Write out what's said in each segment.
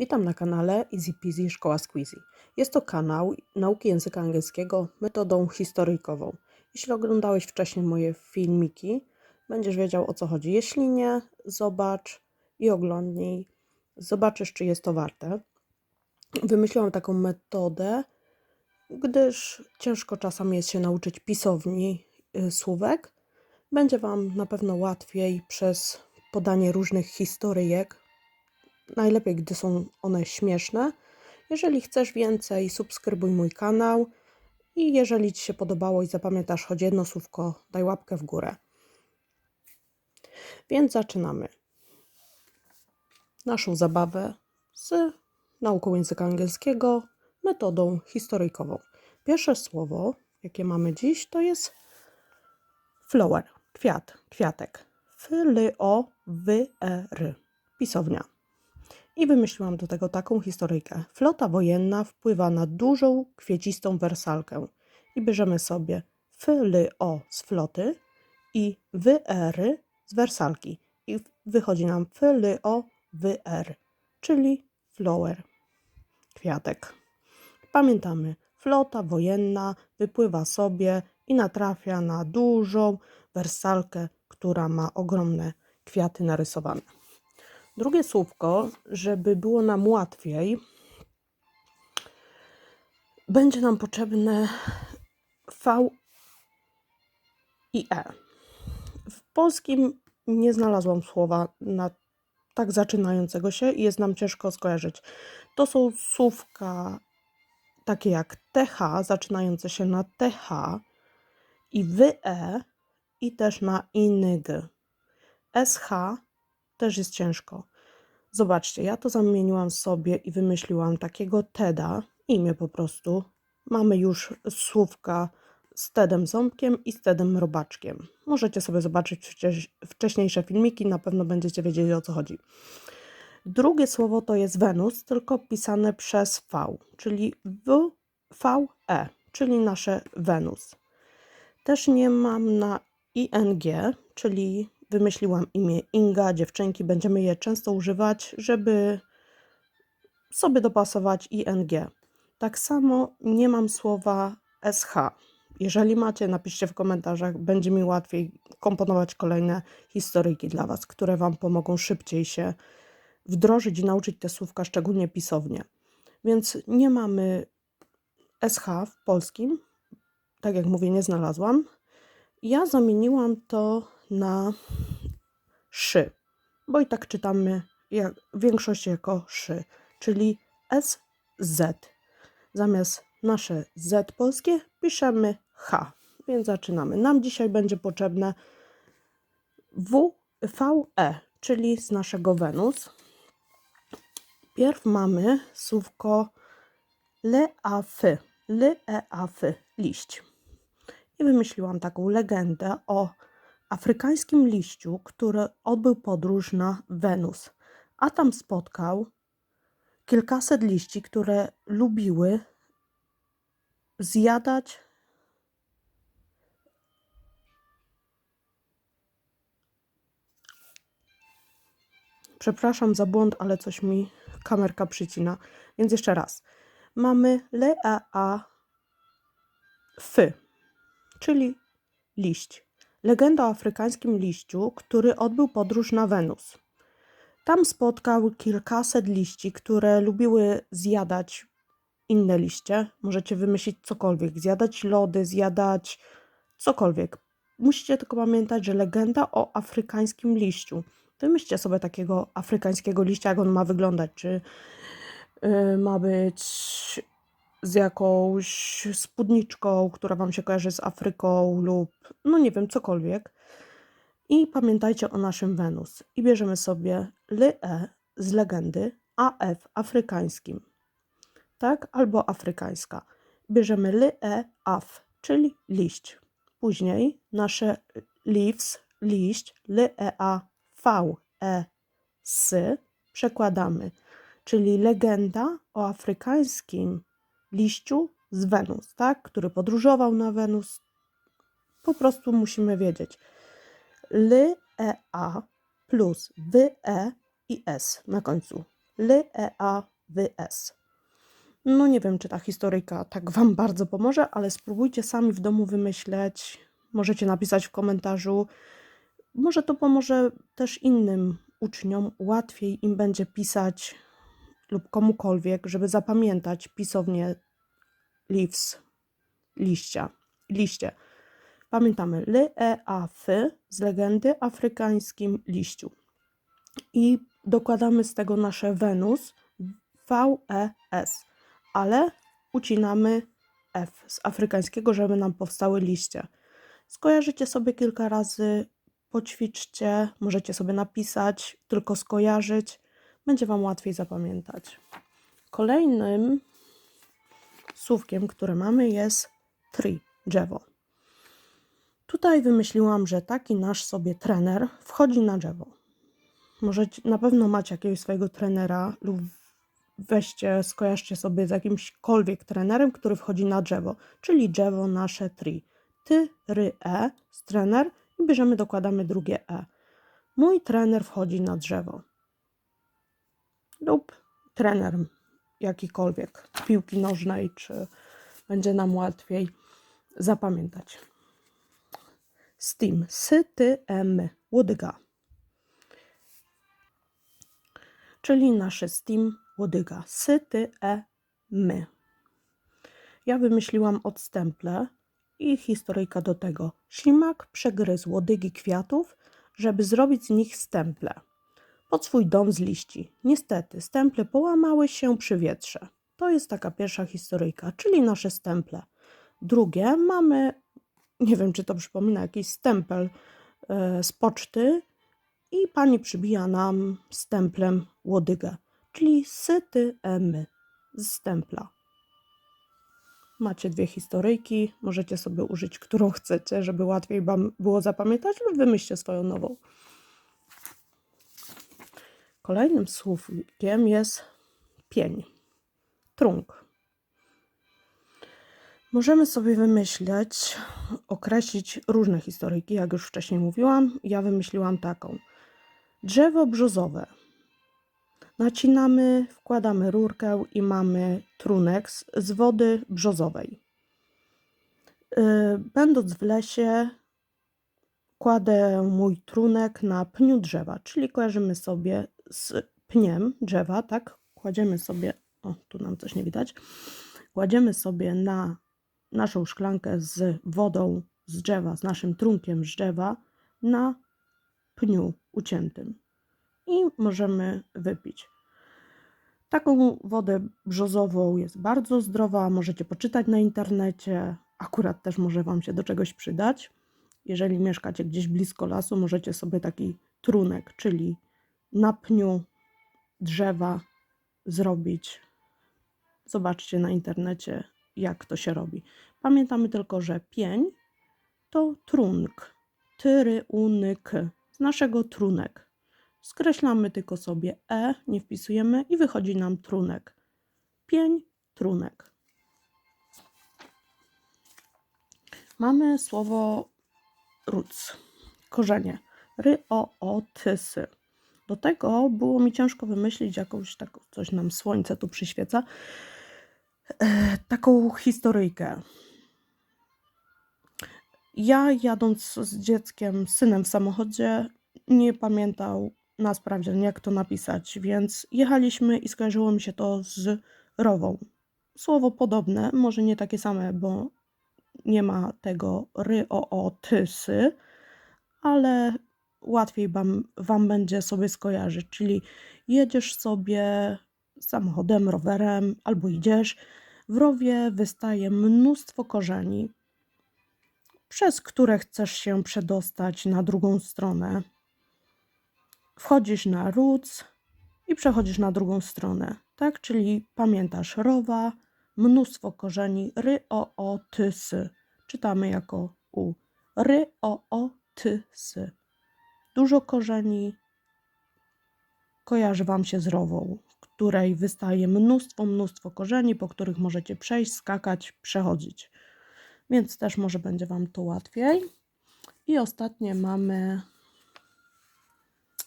Witam na kanale Easy Peasy Szkoła Squeezy. Jest to kanał nauki języka angielskiego metodą historyjkową. Jeśli oglądałeś wcześniej moje filmiki, będziesz wiedział o co chodzi. Jeśli nie, zobacz i oglądnij. Zobaczysz, czy jest to warte. Wymyśliłam taką metodę, gdyż ciężko czasami jest się nauczyć pisowni y, słówek. Będzie Wam na pewno łatwiej przez podanie różnych historyjek, najlepiej, gdy są one śmieszne. Jeżeli chcesz więcej, subskrybuj mój kanał i jeżeli Ci się podobało i zapamiętasz choć jedno słówko, daj łapkę w górę. Więc zaczynamy naszą zabawę z nauką języka angielskiego metodą historyjkową. Pierwsze słowo, jakie mamy dziś, to jest flower, kwiat, kwiatek. F-L-O-W-E-R, pisownia. I wymyśliłam do tego taką historyjkę. Flota wojenna wpływa na dużą, kwiecistą wersalkę. I bierzemy sobie FLO z floty i WR z wersalki. I wychodzi nam FLO WR, czyli flower, kwiatek. Pamiętamy, flota wojenna wypływa sobie i natrafia na dużą wersalkę, która ma ogromne kwiaty narysowane. Drugie słówko, żeby było nam łatwiej, będzie nam potrzebne V i E. W polskim nie znalazłam słowa na tak zaczynającego się i jest nam ciężko skojarzyć. To są słówka takie jak TH, zaczynające się na TH i WE i też na ING. SH też jest ciężko. Zobaczcie, ja to zamieniłam sobie i wymyśliłam takiego Teda, imię po prostu. Mamy już słówka z Tedem Ząbkiem i z Tedem Robaczkiem. Możecie sobie zobaczyć wcześ- wcześniejsze filmiki, na pewno będziecie wiedzieli o co chodzi. Drugie słowo to jest Wenus, tylko pisane przez V, czyli W, V, E, czyli nasze Wenus. Też nie mam na ING, czyli wymyśliłam imię Inga, dziewczynki, będziemy je często używać, żeby sobie dopasować ING. Tak samo nie mam słowa SH. Jeżeli macie, napiszcie w komentarzach, będzie mi łatwiej komponować kolejne historyjki dla Was, które Wam pomogą szybciej się wdrożyć i nauczyć te słówka, szczególnie pisownie. Więc nie mamy SH w polskim, tak jak mówię, nie znalazłam. Ja zamieniłam to na szy, bo i tak czytamy jak, w większości jako szy, czyli SZ. Zamiast nasze Z polskie piszemy H, więc zaczynamy. Nam dzisiaj będzie potrzebne WVE, czyli z naszego Wenus. Pierw mamy słówko leafy, leafy, liść. I wymyśliłam taką legendę o afrykańskim liściu, który odbył podróż na Wenus, a tam spotkał kilkaset liści, które lubiły zjadać Przepraszam za błąd, ale coś mi kamerka przycina. Więc jeszcze raz. Mamy le a a f, czyli liść. Legenda o afrykańskim liściu, który odbył podróż na Wenus. Tam spotkał kilkaset liści, które lubiły zjadać inne liście. Możecie wymyślić cokolwiek, zjadać lody, zjadać cokolwiek. Musicie tylko pamiętać, że legenda o afrykańskim liściu. Wymyślcie sobie takiego afrykańskiego liścia, jak on ma wyglądać. Czy y, ma być z jakąś spódniczką, która Wam się kojarzy z Afryką, lub no nie wiem, cokolwiek. I pamiętajcie o naszym Wenus. I bierzemy sobie Ly-E z legendy AF afrykańskim. Tak? Albo afrykańska. Bierzemy Ly-E AF, czyli liść. Później nasze leaves, liść, Ly-E A V E S przekładamy, czyli legenda o afrykańskim liściu z Wenus, tak? który podróżował na Wenus. Po prostu musimy wiedzieć. L, E, A plus W, E i S na końcu. L-E-A-W-S. No nie wiem, czy ta historyjka tak Wam bardzo pomoże, ale spróbujcie sami w domu wymyśleć. Możecie napisać w komentarzu. Może to pomoże też innym uczniom. Łatwiej im będzie pisać lub komukolwiek, żeby zapamiętać pisownię leaves, liścia, liście. Pamiętamy ly, e, a, fy z legendy afrykańskim liściu. I dokładamy z tego nasze Wenus, V, E, S, ale ucinamy F z afrykańskiego, żeby nam powstały liście. Skojarzycie sobie kilka razy, poćwiczcie, możecie sobie napisać, tylko skojarzyć, będzie Wam łatwiej zapamiętać. Kolejnym słówkiem, które mamy jest tree, drzewo. Tutaj wymyśliłam, że taki nasz sobie trener wchodzi na drzewo. Możecie, na pewno macie jakiegoś swojego trenera lub weźcie, skojarzcie sobie z jakimśkolwiek trenerem, który wchodzi na drzewo, czyli drzewo nasze tree. Ty, ry, e trener i bierzemy, dokładamy drugie e. Mój trener wchodzi na drzewo. Lub trener jakikolwiek, piłki nożnej, czy będzie nam łatwiej zapamiętać. Steam, sy, ty, e, my, łodyga. Czyli nasze Steam, łodyga, sy, ty, e, my. Ja wymyśliłam odstęple i historyjka do tego. Ślimak przegryzł łodygi kwiatów, żeby zrobić z nich stemple. Pod swój dom z liści. Niestety, stemple połamały się przy wietrze. To jest taka pierwsza historyjka, czyli nasze stemple. Drugie mamy, nie wiem czy to przypomina jakiś stempel e, z poczty i pani przybija nam stemplem łodygę, czyli syty emy z stempla. Macie dwie historyjki, możecie sobie użyć, którą chcecie, żeby łatwiej Wam było zapamiętać, lub wymyślcie swoją nową. Kolejnym słówkiem jest pień, trunk. Możemy sobie wymyśleć, określić różne historyjki, jak już wcześniej mówiłam. Ja wymyśliłam taką. Drzewo brzozowe. Nacinamy, wkładamy rurkę i mamy trunek z, wody brzozowej. Yy, Będąc w lesie, kładę mój trunek na pniu drzewa, czyli kojarzymy sobie z pniem drzewa, tak? Kładziemy sobie, o tu nam coś nie widać, kładziemy sobie na naszą szklankę z wodą z drzewa, z naszym trunkiem z drzewa na pniu uciętym i możemy wypić. Taką wodę brzozową jest bardzo zdrowa, możecie poczytać na internecie, akurat też może Wam się do czegoś przydać. Jeżeli mieszkacie gdzieś blisko lasu, możecie sobie taki trunek, czyli na pniu drzewa zrobić. Zobaczcie na internecie, jak to się robi. Pamiętamy tylko, że pień to trunk, tyry, unyk, z naszego trunek. Skreślamy tylko sobie e, nie wpisujemy i wychodzi nam trunek. Pień, trunek. Mamy słowo roots, korzenie. Ry, o, o, tysy. Do tego było mi ciężko wymyślić jakąś taką, coś nam słońce tu przyświeca, e, taką historyjkę. Ja jadąc z dzieckiem, synem w samochodzie, nie pamiętał na sprawdzian, jak to napisać, więc jechaliśmy i skojarzyło mi się to z rową. Słowo podobne, może nie takie same, bo nie ma tego ry, o, o, tysy, ale łatwiej wam, wam będzie sobie skojarzyć, czyli jedziesz sobie samochodem, rowerem albo idziesz, w rowie wystaje mnóstwo korzeni, przez które chcesz się przedostać na drugą stronę. Wchodzisz na roots i przechodzisz na drugą stronę, tak? Czyli pamiętasz rowa, mnóstwo korzeni, ry, o, o, tysy. Czytamy jako u. Ry, o, o, tysy. Dużo korzeni kojarzy Wam się z rową, w której wystaje mnóstwo, mnóstwo korzeni, po których możecie przejść, skakać, przechodzić. Więc też może będzie Wam to łatwiej. I ostatnie mamy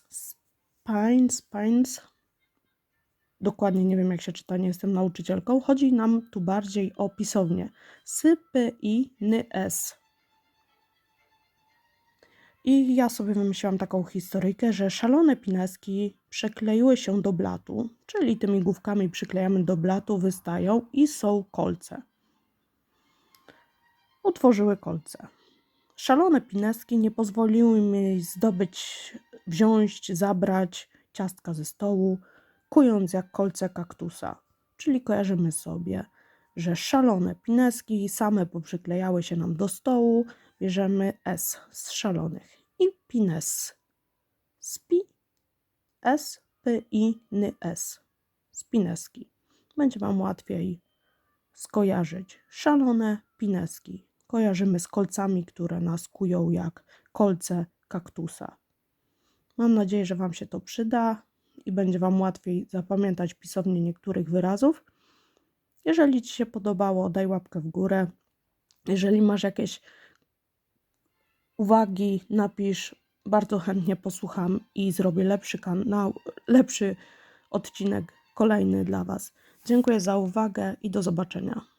spine, spines, dokładnie nie wiem jak się czyta, nie jestem nauczycielką. Chodzi nam tu bardziej o pisownię. Sypy i ny s. I ja sobie wymyśliłam taką historyjkę, że szalone pineski przykleiły się do blatu, czyli tymi główkami przyklejamy do blatu, wystają i są kolce. Utworzyły kolce. Szalone pineski nie pozwoliły mi zdobyć, wziąć, zabrać ciastka ze stołu, kując jak kolce kaktusa. Czyli kojarzymy sobie, że szalone pineski same poprzyklejały się nam do stołu, bierzemy S z szalonych i pines. Spi, S, P, I, N, S. Spineski. Będzie Wam łatwiej skojarzyć. Szalone pineski. Kojarzymy z kolcami, które nas kują jak kolce kaktusa. Mam nadzieję, że Wam się to przyda i będzie Wam łatwiej zapamiętać pisownię niektórych wyrazów. Jeżeli Ci się podobało, daj łapkę w górę. Jeżeli masz jakieś uwagi, napisz. Bardzo chętnie posłucham i zrobię lepszy kanał, lepszy odcinek kolejny dla Was. Dziękuję za uwagę i do zobaczenia.